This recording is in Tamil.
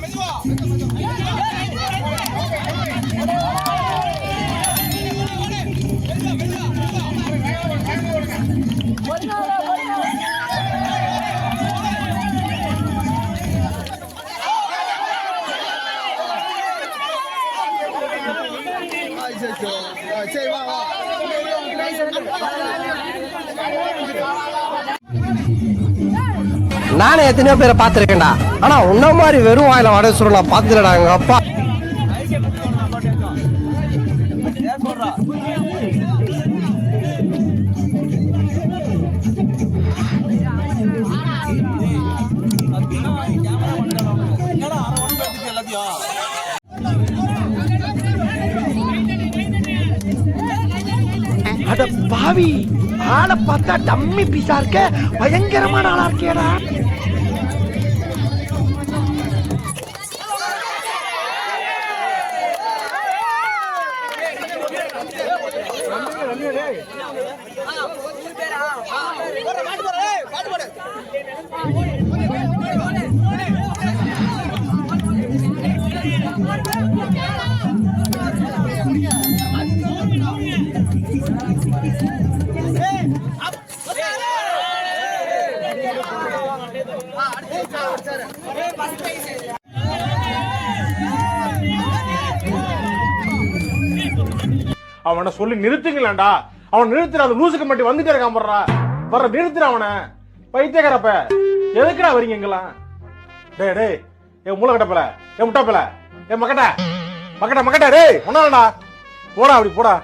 没错没错。没错没错没错没错没错没 நானே எத்தனையோ பேரை பார்த்துருக்கேன்டா. ஆனா உன்ன மாதிரி வெறும் வாயில வடை சுருள் நான் எங்க அப்பா. அட பாவி ஆளை பார்த்தா டம்மி பீஸா இருக்க. பயங்கரமான ஆளா இருக்கேடா. அடுத்து அவனை சொல்லி நிறுத்துங்களேன்டா. அவன் நிறுத்துற அந்த லூசுக்கு மட்டும் வந்துட்டே இருக்கான் போடுறா வர்ற நிறுத்துற அவனை. பைத்தியக்காரப்ப. எதுக்குடா வரீங்க எங்கெல்லாம் டே டேய். ஏ மூளை கட்டப்பல ஏ முட்டாப்பல ஏ மக்கட்ட மக்கட்ட மக்கட்ட டேய். ஒன்னா போடா அப்படி போடா.